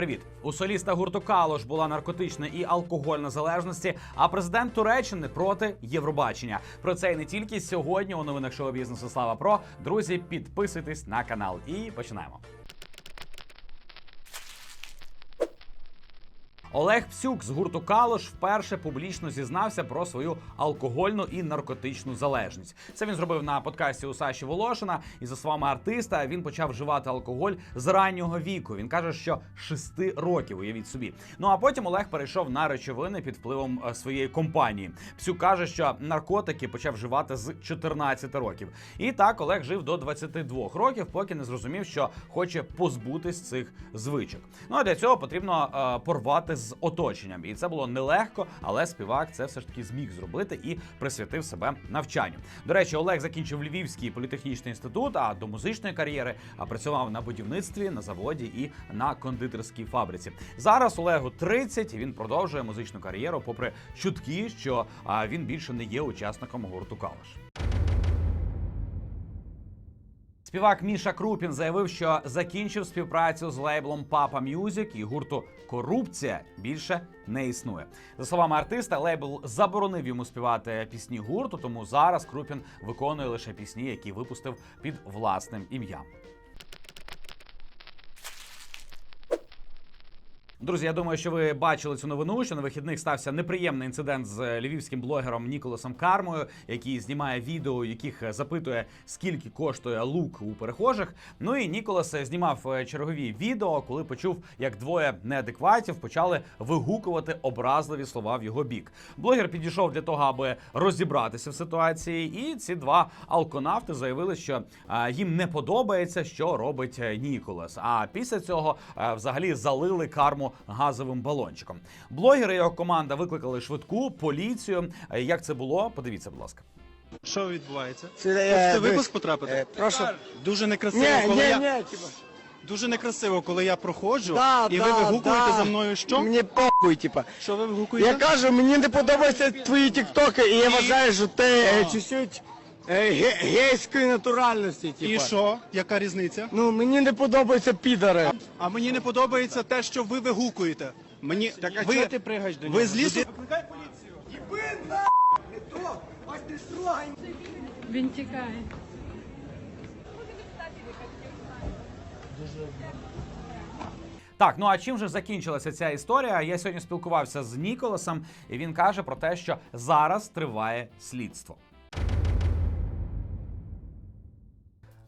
Привіт, у соліста гурту Калош була наркотична і алкогольна залежності. А президент Туреччини проти Євробачення. Про це і не тільки сьогодні. У новинах шоу бізнесу Слава Про. Друзі, підписуйтесь на канал і починаємо. Олег Псюк з гурту Калош вперше публічно зізнався про свою алкогольну і наркотичну залежність. Це він зробив на подкасті у Саші Волошина. І за словами артиста, він почав вживати алкоголь з раннього віку. Він каже, що 6 років, уявіть собі. Ну а потім Олег перейшов на речовини під впливом е, своєї компанії. Псюк каже, що наркотики почав вживати з 14 років. І так Олег жив до 22 років, поки не зрозумів, що хоче позбутись цих звичок. Ну а для цього потрібно е, порвати з оточенням. І це було нелегко, але співак це все ж таки зміг зробити і присвятив себе навчанню. До речі, Олег закінчив Львівський політехнічний інститут, а до музичної кар'єри працював на будівництві, на заводі і на кондитерській фабриці. Зараз Олегу 30, і він продовжує музичну кар'єру, попри чутки, що він більше не є учасником гурту Калаш. Співак Міша Крупін заявив, що закінчив співпрацю з лейблом Папа Мюзік і гурту Корупція більше не існує. За словами артиста, лейбл заборонив йому співати пісні гурту, тому зараз Крупін виконує лише пісні, які випустив під власним ім'ям. Друзі, я думаю, що ви бачили цю новину, що на вихідних стався неприємний інцидент з львівським блогером Ніколасом Кармою, який знімає відео, яких запитує, скільки коштує лук у перехожих. Ну і Ніколас знімав е, чергові відео, коли почув, як двоє неадекватів почали вигукувати образливі слова в його бік. Блогер підійшов для того, аби розібратися в ситуації, і ці два алконавти заявили, що е, їм не подобається, що робить е, Ніколас. А після цього е, взагалі залили карму газовим балончиком. Блогери і його команда викликали швидку поліцію. Е, Як це було? Подивіться, будь ласка. Що відбувається? Це, Хочете е, випуск потрапити? е, прошу. Дуже некрасиво, Ні, коли ні, я ні, типа. дуже некрасиво, коли я проходжу, Да, і да, ви вигукуєте да. за мною що? Мені похуй, типа. Що ви вигукуєте? Я кажу, мені не подобаються твої тіктоки, і я вважаю, що ти чуть-чуть е, ге- гейської натуральності, типа. І що? Яка різниця? Ну, мені не подобаються підари. А мені не подобається те, що ви вигукуєте. Мені Так а ви, чого ти пригаєш до нього? ви з лісу? Він тікає. Так, ну а чим же закінчилася ця історія? Я сьогодні спілкувався з Ніколасом, і він каже про те, що зараз триває слідство.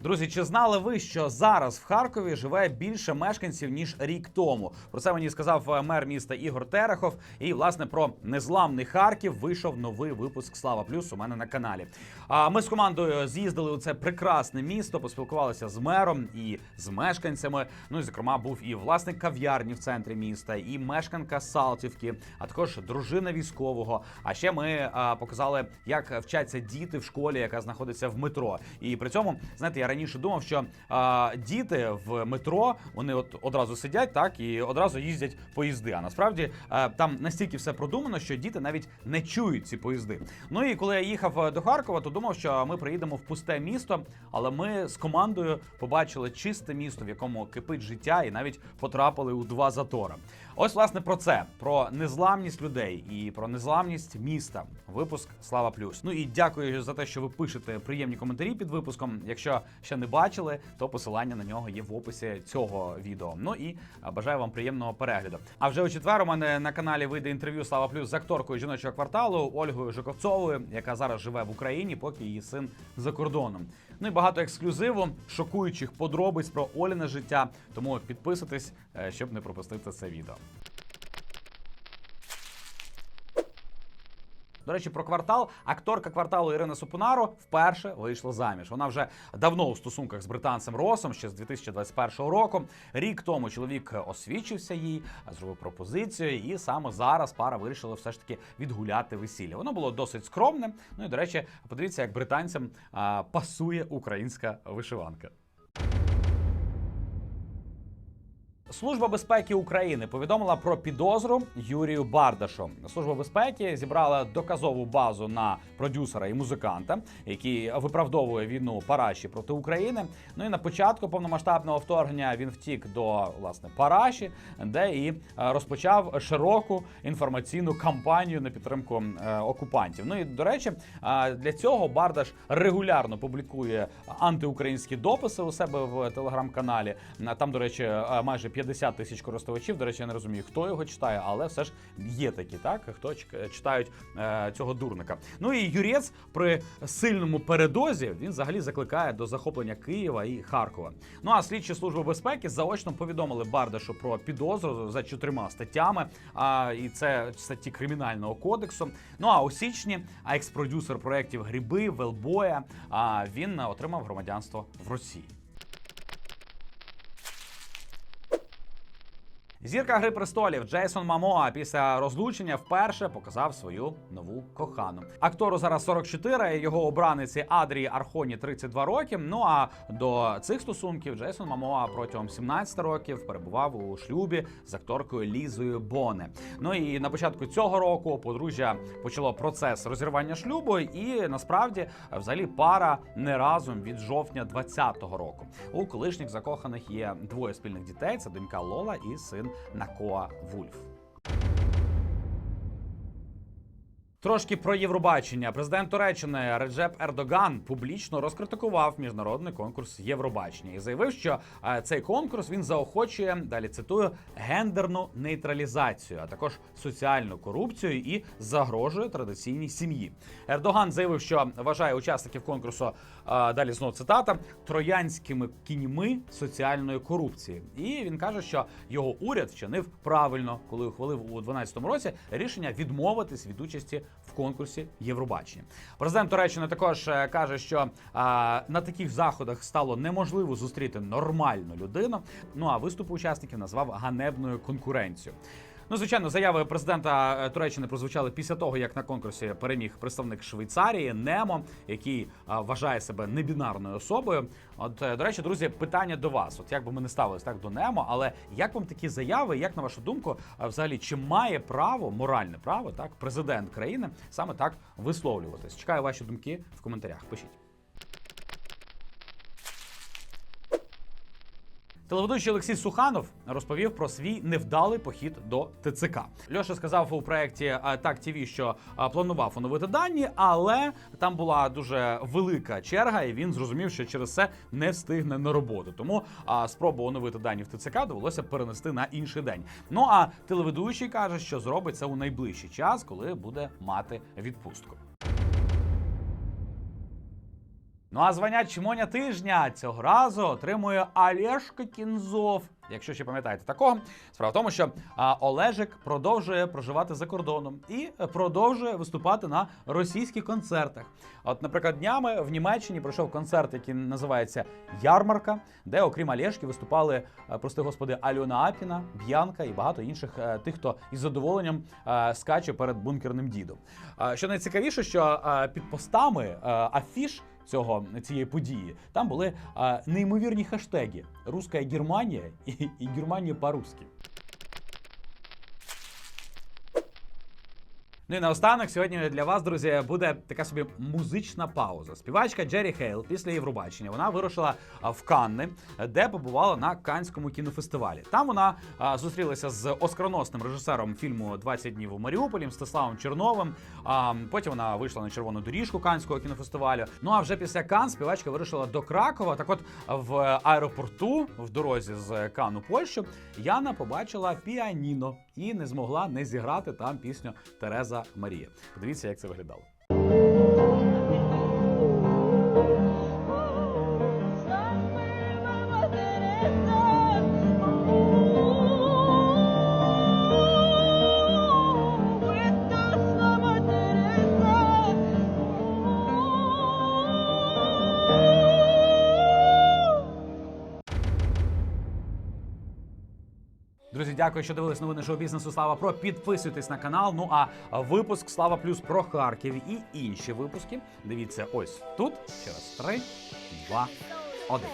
Друзі, чи знали ви, що зараз в Харкові живе більше мешканців ніж рік тому? Про це мені сказав е, мер міста Ігор Терехов. І власне про незламний Харків вийшов новий випуск Слава Плюс у мене на каналі. А ми з командою з'їздили у це прекрасне місто, поспілкувалися з мером і з мешканцями. Ну і зокрема був і власник кав'ярні в центрі міста, і мешканка Салтівки, а також дружина військового. А ще ми а, показали, як вчаться діти в школі, яка знаходиться в метро. І при цьому, знаєте, я раніше думав, що а, діти в метро вони от одразу сидять, так і одразу їздять поїзди. А насправді а, там настільки все продумано, що діти навіть не чують ці поїзди. Ну і коли я їхав е, до Харкова, то думав, що ми приїдемо в пусте місто, але ми з командою побачили чисте місто, в якому кипить життя, і навіть потрапили у два затори. Ось власне про це: про незламність людей і про незламність міста. Випуск Слава Плюс. Ну і дякую за те, що ви пишете приємні коментарі під випуском. Якщо ще не бачили, то посилання на нього є в описі цього відео. Ну і бажаю вам приємного перегляду. А вже у четвер у мене на каналі вийде інтерв'ю Слава Плюс з акторкою жіночого кварталу Ольгою Жуковцовою, яка зараз живе в Україні, поки її син за кордоном. Ну і багато ексклюзиву, шокуючих подробиць про Оліне життя. Тому підписуйтесь, е, щоб не пропустити це відео. До речі, про квартал. Акторка кварталу Ірина Супунаро вперше вийшла заміж. Вона вже давно у стосунках з британцем Росом, ще з 2021 року. Рік тому чоловік освічився їй, зробив пропозицію, і саме зараз пара вирішила все ж таки відгуляти весілля. Воно було досить скромне. Ну і до речі, подивіться, як британцям а, пасує українська вишиванка. Служба безпеки України повідомила про підозру Юрію Бардашу. Служба безпеки зібрала доказову базу на продюсера і музиканта, який виправдовує війну Параші проти України. Ну і на початку повномасштабного вторгнення він втік до власне Параші, де і е, розпочав широку інформаційну кампанію на підтримку е, окупантів. Ну і до речі, е, для цього Бардаш регулярно публікує антиукраїнські дописи у себе в телеграм-каналі. Там, до речі, майже 50 тисяч користувачів. До речі, я не розумію, хто його читає, але все ж є такі, так хто читають е, цього дурника. Ну і Юрець при сильному передозі він взагалі закликає до захоплення Києва і Харкова. Ну а слідчі служби безпеки заочно повідомили Бардашу про підозру за чотирма статтями. А і це статті кримінального кодексу. Ну а у січні а екс-продюсер проєктів Гриби Велбоя. Він отримав громадянство в Росії. Зірка Гри престолів Джейсон Мамоа після розлучення вперше показав свою нову кохану. Актору зараз 44, його обраниці Адрії Архоні 32 роки. Ну а до цих стосунків Джейсон Мамоа протягом 17 років перебував у шлюбі з акторкою Лізою Боне. Ну і на початку цього року подружжя почало процес розірвання шлюбу, і насправді взагалі пара не разом від жовтня 20-го року. У колишніх закоханих є двоє спільних дітей: це донька Лола і син Накоа Вульф. Трошки про Євробачення. Президент Туреччини Реджеп Ердоган публічно розкритикував міжнародний конкурс Євробачення і заявив, що е, цей конкурс він заохочує далі цитую гендерну нейтралізацію, а також соціальну корупцію і загрожує традиційній сім'ї. Ердоган заявив, що вважає учасників конкурсу е, далі знову цитата троянськими кіньми соціальної корупції. І він каже, що його уряд вчинив правильно, коли ухвалив у 2012 році рішення відмовитись від участі в конкурсі Євробачення. Президент Туреччини також е, каже, що а, на таких заходах стало неможливо зустріти нормальну людину. Ну а виступ учасників назвав ганебною конкуренцією. Ну, звичайно, заяви президента е, Туреччини прозвучали після того, як на конкурсі переміг представник Швейцарії Немо, який а, вважає себе небінарною особою. От, е, до речі, друзі, питання до вас. От як би ми не ставились так до Немо, але як вам такі заяви? Як на вашу думку, взагалі, чи має право, моральне право, так, президент країни саме так висловлюватись? Чекаю ваші думки в коментарях. Пишіть. Телеведучий Олексій Суханов розповів про свій невдалий похід до ТЦК. Льоша сказав у проєкті а, Так ТВ, що планував оновити дані, але там була дуже велика черга, і він зрозумів, що через це не встигне на роботу. Тому а, спробу оновити дані в ТЦК довелося перенести на інший день. Ну а телеведучий каже, що зробить це у найближчий час, коли буде мати відпустку. Ну а звання Чмоня тижня цього разу отримує Олешка Кінзов. Якщо ще пам'ятаєте такого, справа в тому, що Олежик продовжує проживати за кордоном і продовжує виступати на російських концертах. От, наприклад, днями в Німеччині пройшов концерт, який називається Ярмарка, де, окрім Олешки, виступали, е, прости господи, Альона Апіна, Б'янка і багато інших е, тих, хто із задоволенням е, скаче перед бункерним дідом. Що найцікавіше, що під постами афіш цього цієї події. Там були а, неймовірні хештеги Руська Германія і, і Германія по-русски. Ну і наостанок сьогодні для вас, друзі, буде така собі музична пауза. Співачка Джері Хейл після Євробачення вона вирушила в Канни, де побувала на Канському кінофестивалі. Там вона зустрілася з оскароносним режисером фільму «20 днів у Маріуполі Мстиславом Черновим. Потім вона вийшла на червону доріжку Канського кінофестивалю. Ну а вже після Кан співачка вирушила до Кракова. Так, от в аеропорту в дорозі з Кан у Польщу Яна побачила піаніно і не змогла не зіграти там пісню Тереза Марія. Подивіться, як це виглядало. Дуже дякую, що дивились новини шоу бізнесу. Слава про підписуйтесь на канал. Ну а випуск Слава Плюс про Харків і інші випуски. Дивіться ось тут. Через три, два, один.